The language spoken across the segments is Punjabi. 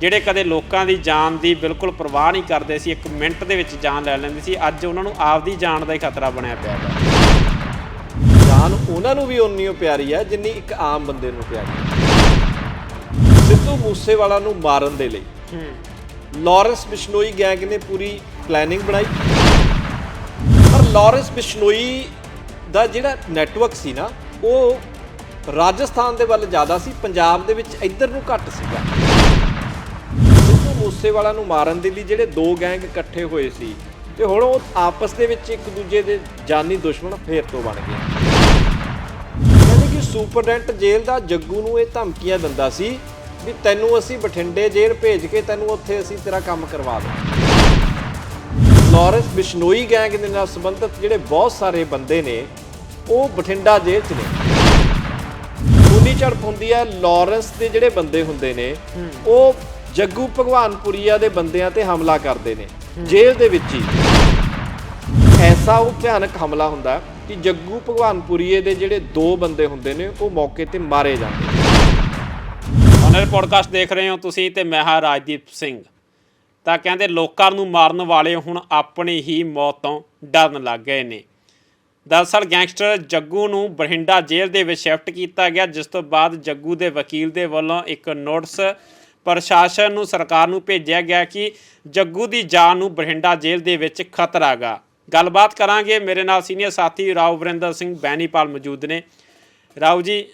ਜਿਹੜੇ ਕਦੇ ਲੋਕਾਂ ਦੀ ਜਾਨ ਦੀ ਬਿਲਕੁਲ ਪਰਵਾਹ ਨਹੀਂ ਕਰਦੇ ਸੀ ਇੱਕ ਮਿੰਟ ਦੇ ਵਿੱਚ ਜਾਨ ਲੈ ਲੈਂਦੇ ਸੀ ਅੱਜ ਉਹਨਾਂ ਨੂੰ ਆਪਦੀ ਜਾਨ ਦਾ ਹੀ ਖਤਰਾ ਬਣਿਆ ਪਿਆ ਹੈ। ਜਾਨ ਉਹਨਾਂ ਨੂੰ ਵੀ ਉਨੀ ਓ ਪਿਆਰੀ ਹੈ ਜਿੰਨੀ ਇੱਕ ਆਮ ਬੰਦੇ ਨੂੰ ਪਿਆਰੀ ਹੈ। ਸਿੱਧੂ ਮੂਸੇਵਾਲਾ ਨੂੰ ਮਾਰਨ ਦੇ ਲਈ। ਲਾਰੈਂਸ ਬਿਸ਼ਨੋਈ ਗੈਂਗ ਨੇ ਪੂਰੀ ਪਲੈਨਿੰਗ ਬਣਾਈ। ਪਰ ਲਾਰੈਂਸ ਬਿਸ਼ਨੋਈ ਦਾ ਜਿਹੜਾ ਨੈਟਵਰਕ ਸੀ ਨਾ ਉਹ ਰਾਜਸਥਾਨ ਦੇ ਵੱਲ ਜ਼ਿਆਦਾ ਸੀ ਪੰਜਾਬ ਦੇ ਵਿੱਚ ਇੱਧਰ ਨੂੰ ਘੱਟ ਸੀਗਾ। ਮੂਸੇਵਾਲਾ ਨੂੰ ਮਾਰਨ ਦੇ ਲਈ ਜਿਹੜੇ ਦੋ ਗੈਂਗ ਇਕੱਠੇ ਹੋਏ ਸੀ। ਤੇ ਹੁਣ ਉਹ ਆਪਸ ਦੇ ਵਿੱਚ ਇੱਕ ਦੂਜੇ ਦੇ ਜਾਨੀ ਦੁਸ਼ਮਣ ਫੇਰ ਤੋਂ ਬਣ ਗਏ। ਕਹਿੰਦੇ ਕਿ ਸੁਪਰਡੈਂਟ ਜੇਲ੍ਹ ਦਾ ਜੱਗੂ ਨੂੰ ਇਹ ਧਮਕੀਆਂ ਦਿੰਦਾ ਸੀ ਵੀ ਤੈਨੂੰ ਅਸੀਂ ਬਠਿੰਡੇ ਜੇਲ੍ਹ ਭੇਜ ਕੇ ਤੈਨੂੰ ਉੱਥੇ ਅਸੀਂ ਤੇਰਾ ਕੰਮ ਕਰਵਾ ਦੇਵਾਂਗੇ। ਲਾਰੈਂਸ ਬਿਸ਼ਨੋਈ ਗੈਂਗ ਦੇ ਨਾਲ ਸੰਬੰਧਿਤ ਜਿਹੜੇ ਬਹੁਤ ਸਾਰੇ ਬੰਦੇ ਨੇ ਉਹ ਬਠਿੰਡਾ ਜੇਲ੍ਹ 'ਚ ਨੇ। ਖੂਨੀ ਝੜਪ ਹੁੰਦੀ ਹੈ ਲਾਰੈਂਸ ਦੇ ਜਿਹੜੇ ਬੰਦੇ ਹੁੰਦੇ ਨੇ ਉਹ ਜੱਗੂ ਭਗਵਾਨਪੁਰੀਆ ਦੇ ਬੰਦਿਆਂ ਤੇ ਹਮਲਾ ਕਰਦੇ ਨੇ। ਜੇਲ੍ਹ ਦੇ ਵਿੱਚ ਹੀ। ਐਸਾ ਉਹ ਭਿਆਨਕ ਹਮਲਾ ਹੁੰਦਾ ਕਿ ਜੱਗੂ ਭਗਵਾਨਪੁਰੀਏ ਦੇ ਜਿਹੜੇ ਦੋ ਬੰਦੇ ਹੁੰਦੇ ਨੇ, ਉਹ ਮੌਕੇ ਤੇ ਮਾਰੇ ਜਾਂਦੇ ਨੇ। ਪੋਡਕਾਸਟ ਦੇਖ ਰਹੇ ਹੋ ਤੁਸੀਂ ਤੇ ਮੈਂ ਹਾਂ ਰਾਜਦੀਪ ਸਿੰਘ। ਤਾਂ ਕਹਿੰਦੇ ਲੋਕਾਂ ਨੂੰ ਮਾਰਨ ਵਾਲੇ ਹੁਣ ਆਪਣੀ ਹੀ ਮੌਤ ਤੋਂ ਡਰਨ ਲੱਗ ਗਏ ਨੇ। ਦਰਅਸਲ ਗੈਂਗਸਟਰ ਜੱਗੂ ਨੂੰ ਬਠਿੰਡਾ ਜੇਲ੍ਹ ਦੇ ਵਿੱਚ ਸ਼ਿਫਟ ਕੀਤਾ ਗਿਆ, ਜਿਸ ਤੋਂ ਬਾਅਦ ਜੱਗੂ ਦੇ ਵਕੀਲ ਦੇ ਵੱਲੋਂ ਇੱਕ ਨੋਟਿਸ ਪ੍ਰਸ਼ਾਸਨ ਨੂੰ ਸਰਕਾਰ ਨੂੰ ਭੇਜਿਆ ਗਿਆ ਕਿ ਜੱਗੂ ਦੀ ਜਾਨ ਨੂੰ ਬਠਿੰਡਾ ਜੇਲ੍ਹ ਦੇ ਵਿੱਚ ਖਤਰਾ ਗਾ ਗੱਲਬਾਤ ਕਰਾਂਗੇ। ਮੇਰੇ ਨਾਲ ਸੀਨੀਅਰ ਸਾਥੀ ਰਾਓ ਵਰਿੰਦਰ ਸਿੰਘ ਬੈਨੀਪਾਲ ਮੌਜੂਦ ਨੇ। ਰਾਓ ਜੀ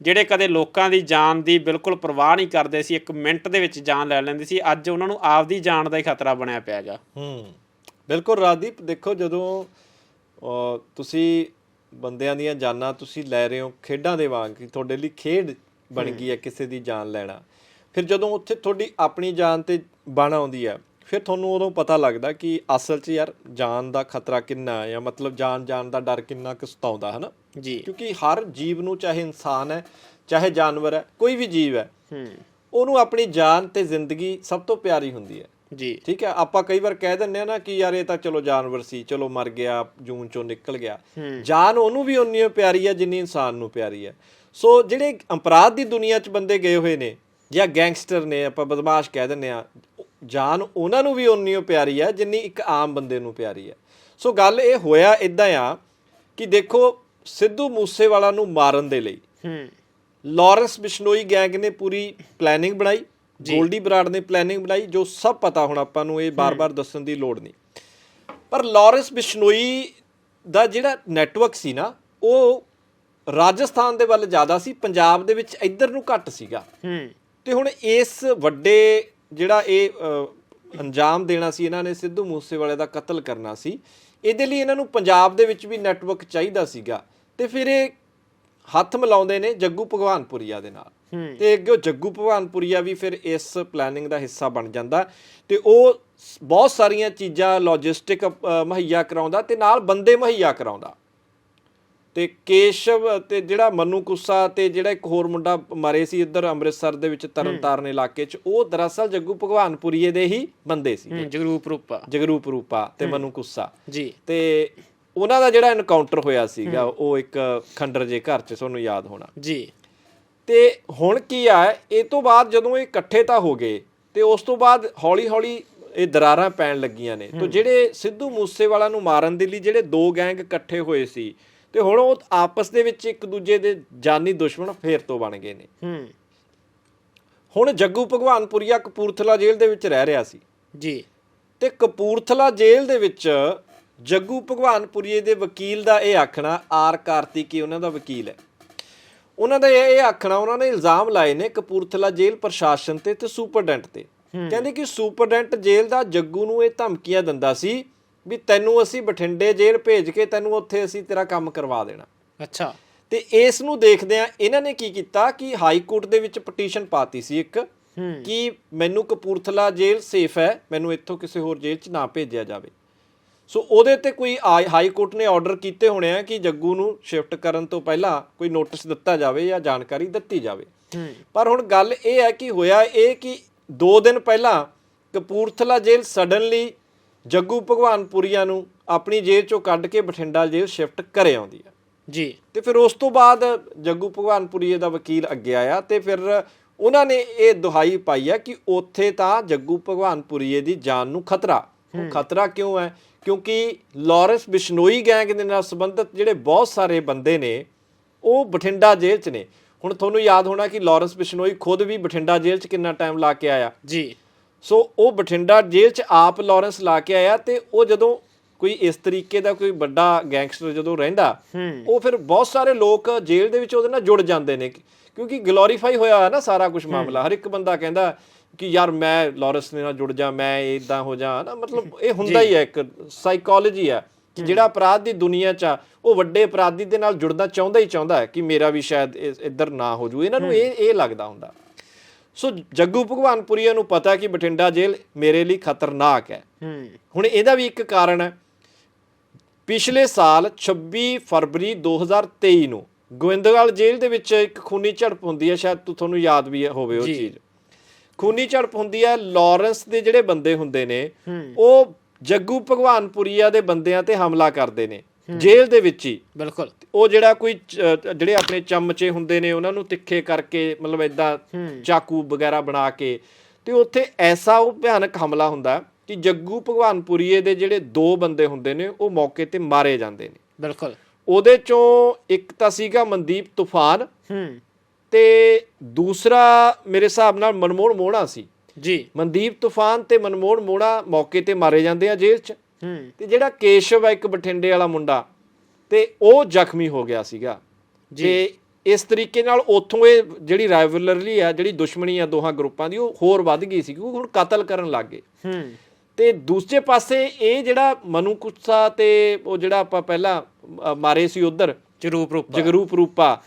ਜਿਹੜੇ ਕਦੇ ਲੋਕਾਂ ਦੀ ਜਾਨ ਦੀ ਬਿਲਕੁਲ ਪਰਵਾਹ ਨਹੀਂ ਕਰਦੇ ਸੀ ਇੱਕ ਮਿੰਟ ਦੇ ਵਿੱਚ ਜਾਨ ਲੈ ਲੈਂਦੇ ਸੀ ਅੱਜ ਉਹਨਾਂ ਨੂੰ ਆਪਦੀ ਜਾਨ ਦਾ ਹੀ ਖਤਰਾ ਬਣਿਆ ਪਿਆ ਹੈਗਾ। ਹੂੰ ਬਿਲਕੁਲ ਰਾਦੀਪ ਦੇਖੋ ਜਦੋਂ ਤੁਸੀਂ ਬੰਦਿਆਂ ਦੀਆਂ ਜਾਨਾਂ ਤੁਸੀਂ ਲੈ ਰਹੇ ਹੋ ਖੇਡਾਂ ਦੇ ਵਾਂਗ ਤੁਹਾਡੇ ਲਈ ਖੇਡ ਬਣ ਗਈ ਹੈ ਕਿਸੇ ਦੀ ਜਾਨ ਲੈਣਾ। ਫਿਰ ਜਦੋਂ ਉੱਥੇ ਤੁਹਾਡੀ ਆਪਣੀ ਜਾਨ ਤੇ ਬਣ ਆਉਂਦੀ ਹੈ ਫਿਰ ਤੁਹਾਨੂੰ ਉਦੋਂ ਪਤਾ ਲੱਗਦਾ ਕਿ ਅਸਲ 'ਚ ਯਾਰ ਜਾਨ ਦਾ ਖਤਰਾ ਕਿੰਨਾ ਹੈ ਜਾਂ ਮਤਲਬ ਜਾਨ ਜਾਨ ਦਾ ਡਰ ਕਿੰਨਾ ਕੁ ਸਤਾਉਂਦਾ ਹੈ ਨਾ ਜੀ। ਕਿਉਂਕਿ ਹਰ ਜੀਵ ਨੂੰ ਚਾਹੇ ਇਨਸਾਨ ਹੈ ਚਾਹੇ ਜਾਨਵਰ ਹੈ ਕੋਈ ਵੀ ਜੀਵ ਹੈ ਹੂੰ। ਉਹਨੂੰ ਆਪਣੀ ਜਾਨ ਤੇ ਜ਼ਿੰਦਗੀ ਸਭ ਤੋਂ ਪਿਆਰੀ ਹੁੰਦੀ ਹੈ। ਜੀ। ਠੀਕ ਹੈ ਆਪਾਂ ਕਈ ਵਾਰ ਕਹਿ ਦਿੰਦੇ ਆ ਨਾ ਕਿ ਯਾਰ ਇਹ ਤਾਂ ਚਲੋ ਜਾਨਵਰ ਸੀ ਚਲੋ ਮਰ ਗਿਆ ਜੂਨ ਚੋਂ ਨਿਕਲ ਗਿਆ। ਜਾਨ ਉਹਨੂੰ ਵੀ ਉਨੀ ਪਿਆਰੀ ਹੈ ਜਿੰਨੀ ਇਨਸਾਨ ਨੂੰ ਪਿਆਰੀ ਹੈ। ਸੋ ਜਿਹੜੇ ਅਪਰਾਧ ਦੀ ਦੁਨੀਆ 'ਚ ਬੰਦੇ ਗਏ ਹੋਏ ਨੇ ਜਾਂ ਗੈਂਗਸਟਰ ਨੇ ਆਪਾਂ ਬਦਮਾਸ਼ ਕਹਿ ਦਿੰਦੇ ਆ ਜਾਨ ਉਹਨਾਂ ਨੂੰ ਵੀ ਉਨੀ ਓ ਪਿਆਰੀ ਹੈ ਜਿੰਨੀ ਇੱਕ ਆਮ ਬੰਦੇ ਨੂੰ ਪਿਆਰੀ ਹੈ। ਸੋ ਗੱਲ ਇਹ ਹੋਇਆ ਇਦਾਂ ਆ ਕਿ ਦੇਖੋ ਸਿੱਧੂ ਮੂਸੇਵਾਲਾ ਨੂੰ ਮਾਰਨ ਦੇ ਲਈ ਹੂੰ। ਲਾਰੈਂਸ ਬਿਸ਼ਨੋਈ ਗੈਂਗ ਨੇ ਪੂਰੀ ਪਲੈਨਿੰਗ ਬਣਾਈ ਗੋਲਡੀ ਬਰਾੜ ਨੇ ਪਲੈਨਿੰਗ ਬਣਾਈ ਜੋ ਸਭ ਪਤਾ ਹੁਣ ਆਪਾਂ ਨੂੰ ਇਹ ਬਾਰ-ਬਾਰ ਦੱਸਣ ਦੀ ਲੋੜ ਨਹੀਂ। ਪਰ ਲਾਰੈਂਸ ਬਿਸ਼ਨੋਈ ਦਾ ਜਿਹੜਾ ਨੈਟਵਰਕ ਸੀ ਨਾ ਉਹ ਰਾਜਸਥਾਨ ਦੇ ਵੱਲ ਜ਼ਿਆਦਾ ਸੀ ਪੰਜਾਬ ਦੇ ਵਿੱਚ ਇੱਧਰ ਨੂੰ ਘੱਟ ਸੀਗਾ। ਹੂੰ। ਤੇ ਹੁਣ ਇਸ ਵੱਡੇ ਜਿਹੜਾ ਇਹ ਅੰਜਾਮ ਦੇਣਾ ਸੀ ਇਹਨਾਂ ਨੇ ਸਿੱਧੂ ਮੂਸੇਵਾਲੇ ਦਾ ਕਤਲ ਕਰਨਾ ਸੀ ਇਹਦੇ ਲਈ ਇਹਨਾਂ ਨੂੰ ਪੰਜਾਬ ਦੇ ਵਿੱਚ ਵੀ ਨੈਟਵਰਕ ਚਾਹੀਦਾ ਸੀਗਾ। ਤੇ ਫਿਰ ਇਹ ਹੱਥ ਮਿਲਾਉਂਦੇ ਨੇ ਜੱਗੂ ਭਗਵਾਨਪੁਰੀਆ ਦੇ ਨਾਲ। ਤੇ ਅੱਗੇ ਜੱਗੂ ਭਗਵਾਨਪੁਰੀਆ ਵੀ ਫਿਰ ਇਸ ਪਲੈਨਿੰਗ ਦਾ ਹਿੱਸਾ ਬਣ ਜਾਂਦਾ। ਤੇ ਉਹ ਬਹੁਤ ਸਾਰੀਆਂ ਚੀਜ਼ਾਂ ਲੌਜਿਸਟਿਕ ਮੁਹੱਈਆ ਕਰਾਉਂਦਾ ਤੇ ਨਾਲ ਬੰਦੇ ਮੁਹੱਈਆ ਕਰਾਉਂਦਾ। ਤੇ ਕੇਸ਼ਵ ਤੇ ਜਿਹੜਾ ਮਨੂ ਕੁੱਸਾ ਤੇ ਜਿਹੜਾ ਇੱਕ ਹੋਰ ਮੁੰਡਾ ਮਰੇ ਸੀ ਇੱਧਰ ਅੰਮ੍ਰਿਤਸਰ ਦੇ ਵਿੱਚ ਤਰਨਤਾਰਨ ਇਲਾਕੇ 'ਚ ਉਹ ਦਰਅਸਲ ਜੱਗੂ ਭਗਵਾਨਪੁਰੀਏ ਦੇ ਹੀ ਬੰਦੇ ਸੀ। ਜਗਰੂਪ ਰੂਪਾ। ਜਗਰੂਪ ਰੂਪਾ ਤੇ ਮਨੂ ਕੁੱਸਾ। ਜੀ। ਤੇ ਉਹਨਾਂ ਦਾ ਜਿਹੜਾ ਐਨਕਾਊਂਟਰ ਹੋਇਆ ਸੀਗਾ ਉਹ ਇੱਕ ਖੰਡਰ ਜੇ ਘਰ 'ਚ ਤੁਹਾਨੂੰ ਯਾਦ ਹੋਣਾ। ਜੀ। ਤੇ ਹੁਣ ਕੀ ਆ ਇਹ ਤੋਂ ਬਾਅਦ ਜਦੋਂ ਇਹ ਇਕੱਠੇ ਤਾਂ ਹੋ ਗਏ ਤੇ ਉਸ ਤੋਂ ਬਾਅਦ ਹੌਲੀ-ਹੌਲੀ ਇਹ ਦਰਾਰਾਂ ਪੈਣ ਲੱਗੀਆਂ ਨੇ। ਤੇ ਜਿਹੜੇ ਸਿੱਧੂ ਮੂਸੇਵਾਲਾ ਨੂੰ ਮਾਰਨ ਦੇ ਲਈ ਜਿਹੜੇ ਦੋ ਗੈਂਗ ਇਕੱਠੇ ਹੋਏ ਸੀ ਤੇ ਹੁਣ ਉਹ ਆਪਸ ਦੇ ਵਿੱਚ ਇੱਕ ਦੂਜੇ ਦੇ ਜਾਨੀ ਦੁਸ਼ਮਣ ਫੇਰ ਤੋਂ ਬਣ ਗਏ ਨੇ। ਹੂੰ। ਹੁਣ ਜੱਗੂ ਭਗਵਾਨਪੁਰੀਆ ਕਪੂਰਥਲਾ ਜੇਲ੍ਹ ਦੇ ਵਿੱਚ ਰਹਿ ਰਿਹਾ ਸੀ। ਜੀ। ਤੇ ਕਪੂਰਥਲਾ ਜੇਲ੍ਹ ਦੇ ਵਿੱਚ ਜੱਗੂ ਭਗਵਾਨਪੁਰੀਏ ਦੇ ਵਕੀਲ ਦਾ ਇਹ ਆਖਣਾ ਆਰ ਕਾਰਤਿਕੀ ਉਹਨਾਂ ਦਾ ਵਕੀਲ ਹੈ। ਉਹਨਾਂ ਦਾ ਇਹ ਇਹ ਆਖਣਾ ਉਹਨਾਂ ਨੇ ਇਲਜ਼ਾਮ ਲਾਏ ਨੇ ਕਪੂਰਥਲਾ ਜੇਲ੍ਹ ਪ੍ਰਸ਼ਾਸਨ ਤੇ ਤੇ ਸੁਪਰਡੈਂਟ ਤੇ। ਕਹਿੰਦੇ ਕਿ ਸੁਪਰਡੈਂਟ ਜੇਲ੍ਹ ਦਾ ਜੱਗੂ ਨੂੰ ਇਹ ਧਮਕੀਆਂ ਦਿੰਦਾ ਸੀ ਵੀ ਤੈਨੂੰ ਅਸੀਂ ਬਠਿੰਡੇ ਜੇਲ੍ਹ ਭੇਜ ਕੇ ਤੈਨੂੰ ਉੱਥੇ ਅਸੀਂ ਤੇਰਾ ਕੰਮ ਕਰਵਾ ਦੇਣਾ। ਅੱਛਾ। ਤੇ ਇਸ ਨੂੰ ਦੇਖਦਿਆਂ ਇਹਨਾਂ ਨੇ ਕੀ ਕੀਤਾ ਕਿ ਹਾਈ ਕੋਰਟ ਦੇ ਵਿੱਚ ਪਟੀਸ਼ਨ ਪਾਤੀ ਸੀ ਇੱਕ ਕਿ ਮੈਨੂੰ ਕਪੂਰਥਲਾ ਜੇਲ੍ਹ ਸੇਫ ਹੈ ਮੈਨੂੰ ਇੱਥੋਂ ਕਿਸੇ ਹੋਰ ਜੇਲ੍ਹ 'ਚ ਨਾ ਭੇਜਿਆ ਜਾਵੇ। ਸੋ ਉਹਦੇ ਤੇ ਕੋਈ ਆ- ਹਾਈ ਕੋਰਟ ਨੇ ਆਰਡਰ ਕੀਤੇ ਹੋਣੇ ਆ ਕਿ ਜੱਗੂ ਨੂੰ ਸ਼ਿਫਟ ਕਰਨ ਤੋਂ ਪਹਿਲਾਂ ਕੋਈ ਨੋਟਿਸ ਦਿੱਤਾ ਜਾਵੇ ਜਾਂ ਜਾਣਕਾਰੀ ਦਿੱਤੀ ਜਾਵੇ। ਪਰ ਹੁਣ ਗੱਲ ਇਹ ਹੈ ਕਿ ਹੋਇਆ ਇਹ ਕਿ 2 ਦਿਨ ਪਹਿਲਾਂ ਕਪੂਰਥਲਾ ਜੇਲ੍ਹ ਸਡਨਲੀ ਜੱਗੂ ਭਗਵਾਨਪੁਰੀਆ ਨੂੰ ਆਪਣੀ ਜੇਲ੍ਹ ਚੋਂ ਕੱਢ ਕੇ ਬਠਿੰਡਾ ਜੇਲ੍ਹ ਸ਼ਿਫਟ ਕਰੇ ਆਉਂਦੀ ਹੈ ਜੀ। ਤੇ ਫਿਰ ਉਸ ਤੋਂ ਬਾਅਦ ਜੱਗੂ ਭਗਵਾਨਪੁਰੀਏ ਦਾ ਵਕੀਲ ਅੱਗੇ ਆਇਆ ਤੇ ਫਿਰ ਉਹਨਾਂ ਨੇ ਇਹ ਦੁਹਾਈ ਪਾਈ ਹੈ ਕਿ ਉੱਥੇ ਤਾਂ ਜੱਗੂ ਭਗਵਾਨਪੁਰੀਏ ਦੀ ਜਾਨ ਨੂੰ ਖਤਰਾ। ਉਹ ਖਤਰਾ ਕਿਉਂ ਹੈ? ਕਿਉਂਕਿ ਲਾਰੈਂਸ ਬਿਸ਼ਨੋਈ ਗੈਂਗ ਦੇ ਨਾਲ ਸੰਬੰਧਿਤ ਜਿਹੜੇ ਬਹੁਤ ਸਾਰੇ ਬੰਦੇ ਨੇ ਉਹ ਬਠਿੰਡਾ ਜੇਲ੍ਹ 'ਚ ਨੇ। ਹੁਣ ਤੁਹਾਨੂੰ ਯਾਦ ਹੋਣਾ ਕਿ ਲਾਰੈਂਸ ਬਿਸ਼ਨੋਈ ਖੁਦ ਵੀ ਬਠਿੰਡਾ ਜੇਲ੍ਹ 'ਚ ਕਿੰਨਾ ਟਾਈਮ ਲਾ ਕੇ ਆਇਆ। ਜੀ। ਸੋ ਉਹ ਬਠਿੰਡਾ ਜੇਲ੍ਹ 'ਚ ਆਪ ਲਾਰੈਂਸ ਲਾ ਕੇ ਆਇਆ ਤੇ ਉਹ ਜਦੋਂ ਕੋਈ ਇਸ ਤਰੀਕੇ ਦਾ ਕੋਈ ਵੱਡਾ ਗੈਂਗਸਟਰ ਜਦੋਂ ਰਹਿੰਦਾ ਉਹ ਫਿਰ ਬਹੁਤ ਸਾਰੇ ਲੋਕ ਜੇਲ੍ਹ ਦੇ ਵਿੱਚ ਉਹਦੇ ਨਾਲ ਜੁੜ ਜਾਂਦੇ ਨੇ ਕਿਉਂਕਿ ਗਲੋਰੀਫਾਈ ਹੋਇਆ ਹੈ ਨਾ ਸਾਰਾ ਕੁਝ ਮਾਮਲਾ ਹਰ ਇੱਕ ਬੰਦਾ ਕਹਿੰਦਾ ਕਿ ਯਾਰ ਮੈਂ ਲਾਰੈਂਸ ਦੇ ਨਾਲ ਜੁੜ ਜਾ ਮੈਂ ਇਦਾਂ ਹੋ ਜਾ ਨਾ ਮਤਲਬ ਇਹ ਹੁੰਦਾ ਹੀ ਹੈ ਇੱਕ ਸਾਈਕੋਲੋਜੀ ਹੈ ਕਿ ਜਿਹੜਾ ਅਪਰਾਧ ਦੀ ਦੁਨੀਆ 'ਚ ਉਹ ਵੱਡੇ ਅਪਰਾਧੀ ਦੇ ਨਾਲ ਜੁੜਨਾ ਚਾਹੁੰਦਾ ਹੀ ਚਾਹੁੰਦਾ ਹੈ ਕਿ ਮੇਰਾ ਵੀ ਸ਼ਾਇਦ ਇੱਧਰ ਨਾ ਹੋ ਜੂ ਇਹਨਾਂ ਨੂੰ ਇਹ ਇਹ ਲੱਗਦਾ ਹੁੰਦਾ। ਸੋ ਜੱਗੂ ਭਗਵਾਨਪੁਰੀਆ ਨੂੰ ਪਤਾ ਕਿ ਬਠਿੰਡਾ ਜੇਲ੍ਹ ਮੇਰੇ ਲਈ ਖਤਰਨਾਕ ਹੈ। ਹੁਣ ਇਹਦਾ ਵੀ ਇੱਕ ਕਾਰਨ ਹੈ। ਪਿਛਲੇ ਸਾਲ 26 ਫਰਵਰੀ 2023 ਨੂੰ ਗੋਇੰਦਵਾਲ ਜੇਲ੍ਹ ਦੇ ਵਿੱਚ ਇੱਕ ਖੂਨੀ ਝੜਪ ਹੁੰਦੀ ਹੈ। ਸ਼ਾਇਦ ਤੁਹਾਨੂੰ ਯਾਦ ਵੀ ਹੋਵੇ ਉਹ। ਚੀਜ਼। ਖੂਨੀ ਝੜਪ ਹੁੰਦੀ ਹੈ ਲਾਰੈਂਸ ਦੇ ਜਿਹੜੇ ਬੰਦੇ ਹੁੰਦੇ ਨੇ ਉਹ ਜੱਗੂ ਭਗਵਾਨਪੁਰੀਆ ਦੇ ਬੰਦਿਆਂ ਤੇ ਹਮਲਾ ਕਰਦੇ ਨੇ। ਜੇਲ੍ਹ ਦੇ ਵਿੱਚ ਹੀ। ਬਿਲਕੁਲ। ਉਹ ਜਿਹੜਾ ਕੋਈ ਜਿਹੜੇ ਆਪਣੇ ਚਮਚੇ ਹੁੰਦੇ ਨੇ ਉਹਨਾਂ ਨੂੰ ਤਿੱਖੇ ਕਰਕੇ ਮਤਲਬ ਇਦਾਂ ਚਾਕੂ ਵਗੈਰਾ ਬਣਾ ਕੇ ਤੇ ਉੱਥੇ ਐਸਾ ਉਹ ਭਿਆਨਕ ਹਮਲਾ ਹੁੰਦਾ ਕਿ ਜੱਗੂ ਭਗਵਾਨਪੁਰੀਏ ਦੇ ਜਿਹੜੇ ਦੋ ਬੰਦੇ ਹੁੰਦੇ ਨੇ ਉਹ ਮੌਕੇ ਤੇ ਮਾਰੇ ਜਾਂਦੇ ਨੇ। ਬਿਲਕੁਲ। ਉਹਦੇ ਚੋਂ ਇੱਕ ਤਾਂ ਸੀਗਾ ਮਨਦੀਪ ਤੂਫਾਨ ਹੂੰ। ਤੇ ਦੂਸਰਾ ਮੇਰੇ ਹਿਸਾਬ ਨਾਲ ਮਨਮੋਹਨ ਮੋਹਣਾ ਸੀ। ਜੀ। ਮਨਦੀਪ ਤੂਫਾਨ ਤੇ ਮਨਮੋਹਨ ਮੋਹਣਾ ਮੌਕੇ ਤੇ ਮਾਰੇ ਜਾਂਦੇ ਆ ਜੇਲ੍ਹ 'ਚ। ਤੇ ਜਿਹੜਾ ਕੇਸ਼ਵ ਹੈ ਇੱਕ ਬਠਿੰਡੇ ਵਾਲਾ ਮੁੰਡਾ ਤੇ ਉਹ ਜ਼ਖਮੀ ਹੋ ਗਿਆ ਸੀਗਾ। ਤੇ ਇਸ ਤਰੀਕੇ ਨਾਲ ਉੱਥੋਂ ਇਹ ਜਿਹੜੀ ਰਾਈਵਲਰੀ ਆ ਜਿਹੜੀ ਦੁਸ਼ਮਣੀ ਆ ਦੋਹਾਂ ਗਰੁੱਪਾਂ ਦੀ ਉਹ ਹੋਰ ਵੱਧ ਗਈ ਸੀ ਕਿਉਂਕਿ ਹੁਣ ਕਤਲ ਕਰਨ ਲੱਗ ਗਏ। ਹੂੰ। ਤੇ ਦੂਸਰੇ ਪਾਸੇ ਇਹ ਜਿਹੜਾ ਮਨੂ ਕੁੱਸਾ ਤੇ ਉਹ ਜਿਹੜਾ ਆਪਾਂ ਪਹਿਲਾਂ ਮਾਰੇ ਸੀ ਉਧਰ ਰੂਪ। ਜਗਰੂਪ ਰੂਪਾ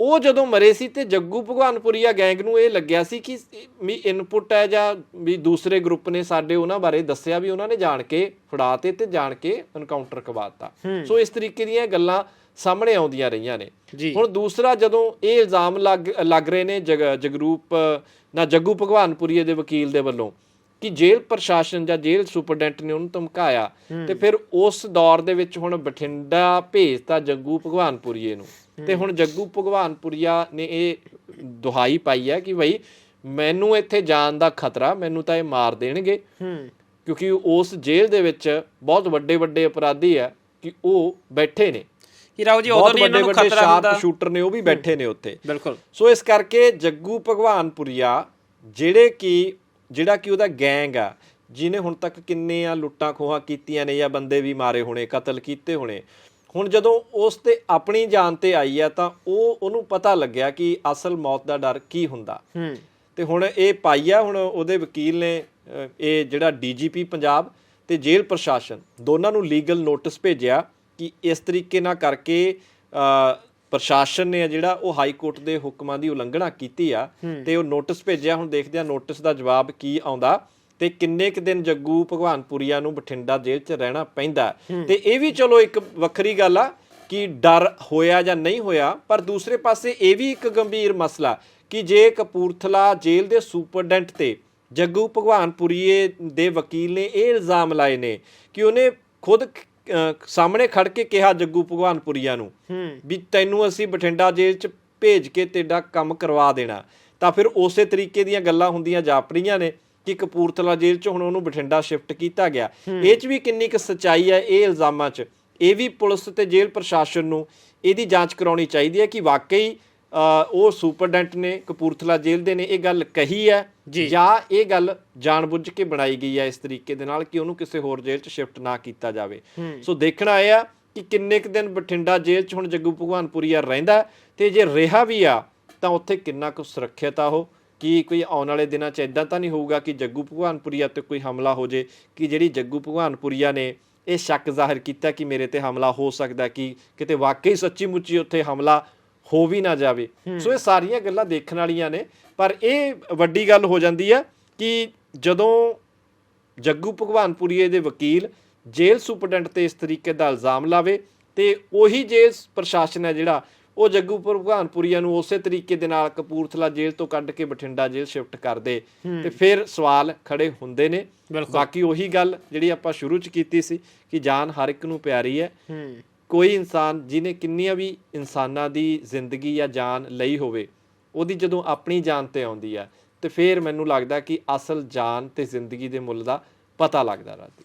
ਉਹ ਜਦੋਂ ਮਰੇ ਸੀ ਤੇ ਜੱਗੂ ਭਗਵਾਨਪੁਰੀਆ ਗੈਂਗ ਨੂੰ ਇਹ ਲੱਗਿਆ ਸੀ ਕਿ ਵੀ ਇਨਪੁਟ ਹੈ ਜਾਂ ਵੀ ਦੂਸਰੇ ਗਰੁੱਪ ਨੇ ਸਾਡੇ ਉਹਨਾਂ ਬਾਰੇ ਦੱਸਿਆ ਵੀ ਉਹਨਾਂ ਨੇ ਜਾਣ ਕੇ ਫੜਾਤੇ ਤੇ ਜਾਣ ਕੇ ਐਨਕਾਊਂਟਰ ਕਰਵਾਤਾ ਸੋ ਇਸ ਤਰੀਕੇ ਦੀਆਂ ਗੱਲਾਂ ਸਾਹਮਣੇ ਆਉਂਦੀਆਂ ਰਹੀਆਂ ਨੇ। ਹੁਣ ਦੂਸਰਾ ਜਦੋਂ ਇਹ ਇਲਜ਼ਾਮ ਲੱਗ ਲੱਗ ਰਹੇ ਨੇ ਜਗ- ਜਗਰੂਪ ਨਾ ਜੱਗੂ ਭਗਵਾਨਪੁਰੀਏ ਦੇ ਵਕੀਲ ਦੇ ਵੱਲੋਂ ਕਿ ਜੇਲ੍ਹ ਪ੍ਰਸ਼ਾਸਨ ਜਾਂ ਜੇਲ੍ਹ ਸੁਪਰਡੈਂਟ ਨੇ ਉਹਨੂੰ ਧਮਕਾਇਆ ਤੇ ਫਿਰ ਉਸ ਦੌਰ ਦੇ ਵਿੱਚ ਹੁਣ ਬਠਿੰਡਾ ਭੇਜਤਾ ਜੱਗੂ ਭਗਵਾਨਪੁਰੀਏ ਨੂੰ। ਤੇ ਹੁਣ ਜੱਗੂ ਭਗਵਾਨਪੁਰੀਆ ਨੇ ਇਹ ਦੁਹਾਈ ਪਾਈ ਹੈ ਕਿ ਭਾਈ ਮੈਨੂੰ ਇੱਥੇ ਜਾਣ ਦਾ ਖਤਰਾ ਮੈਨੂੰ ਤਾਂ ਇਹ ਮਾਰ ਦੇਣਗੇ। ਕਿਉਂਕਿ ਉਸ ਜੇਲ੍ਹ ਦੇ ਵਿੱਚ ਬਹੁਤ ਵੱਡੇ ਵੱਡੇ ਅਪਰਾਧੀ ਆ ਕਿ ਉਹ ਬੈਠੇ ਨੇ। ਕਿ ਰਾਓ ਜੀ ਉਦੋਂ ਨਹੀਂ ਇਹਨਾਂ ਨੂੰ ਖਤਰਾ ਹੁੰਦਾ? ਸ਼ਾਰਪ ਸ਼ੂਟਰ ਨੇ ਉਹ ਵੀ ਬੈਠੇ ਨੇ ਉੱਥੇ। ਬਿਲਕੁਲ। ਸੋ ਇਸ ਕਰਕੇ ਜੱਗੂ ਭਗਵਾਨਪੁਰੀਆ ਜਿਹੜੇ ਕਿ ਜਿਹੜਾ ਕਿ ਉਹਦਾ ਗੈਂਗ ਆ ਜਿਹਨੇ ਹੁਣ ਤੱਕ ਕਿੰਨੇ ਆ ਲੁੱਟਾਂ ਖੋਹਾਂ ਕੀਤੀਆਂ ਨੇ ਜਾਂ ਬੰਦੇ ਵੀ ਮਾਰੇ ਹੋਣੇ ਕਤਲ ਕੀਤੇ ਹੋਣੇ ਹੁਣ ਜਦੋਂ ਉਸ ਤੇ ਆਪਣੀ ਜਾਨ ਤੇ ਆਈ ਆ ਤਾਂ ਉਹ ਉਹਨੂੰ ਪਤਾ ਲੱਗਿਆ ਕਿ ਅਸਲ ਮੌਤ ਦਾ ਡਰ ਕੀ ਹੁੰਦਾ। ਹੂੰ। ਤੇ ਹੁਣ ਇਹ ਪਾਈ ਆ ਹੁਣ ਉਹਦੇ ਵਕੀਲ ਨੇ ਇਹ ਜਿਹੜਾ ਡੀਜੀਪੀ ਪੰਜਾਬ ਤੇ ਜੇਲ੍ਹ ਪ੍ਰਸ਼ਾਸਨ ਦੋਨਾਂ ਨੂੰ ਲੀਗਲ ਨੋਟਿਸ ਭੇਜਿਆ ਕਿ ਇਸ ਤਰੀਕੇ ਨਾਲ ਕਰਕੇ ਪ੍ਰਸ਼ਾਸਨ ਨੇ ਜਿਹੜਾ ਉਹ ਹਾਈ ਕੋਰਟ ਦੇ ਹੁਕਮਾਂ ਦੀ ਉਲੰਘਣਾ ਕੀਤੀ ਆ ਤੇ ਉਹ ਨੋਟਿਸ ਭੇਜਿਆ। ਹੁਣ ਦੇਖਦੇ ਆ ਨੋਟਿਸ ਦਾ ਜਵਾਬ ਕੀ ਆਉਂਦਾ। ਤੇ ਕਿੰਨੇ ਕੁ ਦਿਨ ਜੱਗੂ ਭਗਵਾਨਪੁਰੀਆ ਨੂੰ ਬਠਿੰਡਾ ਜੇਲ੍ਹ 'ਚ ਰਹਿਣਾ ਪੈਂਦਾ ਤੇ ਇਹ ਵੀ ਚਲੋ ਇੱਕ ਵੱਖਰੀ ਗੱਲ ਆ ਕਿ ਡਰ ਹੋਇਆ ਜਾਂ ਨਹੀਂ ਹੋਇਆ ਪਰ ਦੂਸਰੇ ਪਾਸੇ ਇਹ ਵੀ ਇੱਕ ਗੰਭੀਰ ਮਸਲਾ ਕਿ ਜੇ ਕਪੂਰਥਲਾ ਜੇਲ੍ਹ ਦੇ ਸੁਪਰਡੈਂਟ ਤੇ ਜੱਗੂ ਭਗਵਾਨਪੁਰੀਏ ਦੇ ਵਕੀਲ ਨੇ ਇਹ ਇਲਜ਼ਾਮ ਲਾਏ ਨੇ ਕਿ ਉਹਨੇ ਖੁਦ ਸਾਹਮਣੇ ਖੜ ਕੇ ਕਿਹਾ ਜੱਗੂ ਭਗਵਾਨਪੁਰੀਆ ਨੂੰ ਹੂੰ। ਵੀ ਤੈਨੂੰ ਅਸੀਂ ਬਠਿੰਡਾ ਜੇਲ੍ਹ 'ਚ ਭੇਜ ਕੇ ਤੇਰਾ ਕੰਮ ਕਰਵਾ ਦੇਣਾ। ਤਾਂ ਫਿਰ ਉਸੇ ਤਰੀਕੇ ਦੀਆਂ ਗੱਲਾਂ ਹੁੰਦੀਆਂ ਜਾਪੜੀਆਂ ਨੇ। ਕਿ ਕਪੂਰਥਲਾ ਜੇਲ੍ਹ 'ਚ ਹੁਣ ਉਹਨੂੰ ਬਠਿੰਡਾ ਸ਼ਿਫਟ ਕੀਤਾ ਗਿਆ। ਇਹ 'ਚ ਵੀ ਕਿੰਨੀ ਕੁ ਸੱਚਾਈ ਹੈ ਇਹ ਇਲਜ਼ਾਮਾਂ 'ਚ। ਇਹ ਵੀ ਪੁਲਿਸ ਤੇ ਜੇਲ੍ਹ ਪ੍ਰਸ਼ਾਸਨ ਨੂੰ ਇਹਦੀ ਜਾਂਚ ਕਰਾਉਣੀ ਚਾਹੀਦੀ ਹੈ ਕਿ ਵਾਕਈ ਉਹ ਸੁਪਰਡੈਂਟ ਨੇ ਕਪੂਰਥਲਾ ਜੇਲ੍ਹ ਦੇ ਨੇ ਇਹ ਗੱਲ ਕਹੀ ਹੈ ਜੀ। ਇਹ ਗੱਲ ਜਾਣਬੁੱਝ ਕੇ ਬਣਾਈ ਗਈ ਹੈ ਇਸ ਤਰੀਕੇ ਦੇ ਨਾਲ ਕਿ ਉਹਨੂੰ ਕਿਸੇ ਹੋਰ ਜੇਲ੍ਹ 'ਚ ਸ਼ਿਫਟ ਨਾ ਕੀਤਾ ਜਾਵੇ। ਸੋ ਦੇਖਣਾ ਇਹ ਆ ਕਿ ਕਿੰਨੇ ਕੁ ਦਿਨ ਬਠਿੰਡਾ ਜੇਲ੍ਹ 'ਚ ਹੁਣ ਜੱਗੂ ਭਗਵਾਨਪੁਰੀਆ ਰਹਿੰਦਾ ਤੇ ਜੇ ਰਿਹਾ ਵੀ ਆ ਤਾਂ ਉੱਥੇ ਕਿੰਨਾ ਕੁ ਸੁਰੱਖਿਅਤ ਆ ਉਹ। ਕਿ ਕੋਈ ਆਉਣ ਵਾਲੇ ਦਿਨਾਂ 'ਚ ਇਦਾਂ ਤਾਂ ਨਹੀਂ ਹੋਊਗਾ ਕਿ ਜੱਗੂ ਭਗਵਾਨਪੁਰੀਆ ਤੇ ਕੋਈ ਹਮਲਾ ਹੋ ਜੇ ਕਿ ਜਿਹੜੀ ਜੱਗੂ ਭਗਵਾਨਪੁਰੀਆ ਨੇ ਇਹ ਸ਼ੱਕ ਜ਼ਾਹਿਰ ਕੀਤਾ ਕਿ ਮੇਰੇ ਤੇ ਹਮਲਾ ਹੋ ਸਕਦਾ ਕਿ ਕਿਤੇ ਵਾਕਈ ਸੱਚੀ ਮੁੱਚੀ ਉੱਥੇ ਹਮਲਾ ਹੋ ਵੀ ਨਾ ਜਾਵੇ। ਸੋ ਇਹ ਸਾਰੀਆਂ ਗੱਲਾਂ ਦੇਖਣ ਵਾਲੀਆਂ ਨੇ ਪਰ ਇਹ ਵੱਡੀ ਗੱਲ ਹੋ ਜਾਂਦੀ ਆ ਕਿ ਜਦੋਂ ਜੱਗੂ ਭਗਵਾਨਪੁਰੀਏ ਦੇ ਵਕੀਲ ਜੇਲ੍ਹ ਸੁਪਰਡੈਂਟ ਤੇ ਇਸ ਤਰੀਕੇ ਦਾ ਇਲਜ਼ਾਮ ਲਾਵੇ ਤੇ ਉਹੀ ਜੇਲ੍ਹ ਪ੍ਰਸ਼ਾਸਨ ਹੈ ਜਿਹੜਾ ਉਹ ਜੱਗੂ ਭਗਵਾਨਪੁਰੀਆ ਨੂੰ ਉਸੇ ਤਰੀਕੇ ਦੇ ਨਾਲ ਕਪੂਰਥਲਾ ਜੇਲ੍ਹ ਤੋਂ ਕੱਢ ਕੇ ਬਠਿੰਡਾ ਜੇਲ੍ਹ ਸ਼ਿਫਟ ਕਰ ਦੇ ਤੇ ਫਿਰ ਸਵਾਲ ਖੜੇ ਹੁੰਦੇ ਨੇ। ਬਾਕੀ ਉਹੀ ਗੱਲ ਜਿਹੜੀ ਆਪਾਂ ਸ਼ੁਰੂ ਚ ਕੀਤੀ ਸੀ ਕਿ ਜਾਨ ਹਰ ਇੱਕ ਨੂੰ ਪਿਆਰੀ ਹੈ। ਹੂੰ। ਕੋਈ ਇਨਸਾਨ ਜਿਹਨੇ ਕਿੰਨੀਆਂ ਵੀ ਇਨਸਾਨਾਂ ਦੀ ਜ਼ਿੰਦਗੀ ਜਾਂ ਜਾਨ ਲਈ ਹੋਵੇ ਉਹਦੀ ਜਦੋਂ ਆਪਣੀ ਜਾਨ ਤੇ ਆਉਂਦੀ ਆ ਤੇ ਫਿਰ ਮੈਨੂੰ ਲੱਗਦਾ ਕਿ ਅਸਲ ਜਾਨ ਤੇ ਜ਼ਿੰਦਗੀ ਦੇ ਮੁੱਲ ਦਾ ਪਤਾ ਲੱਗਦਾ ਰਾਤੀ।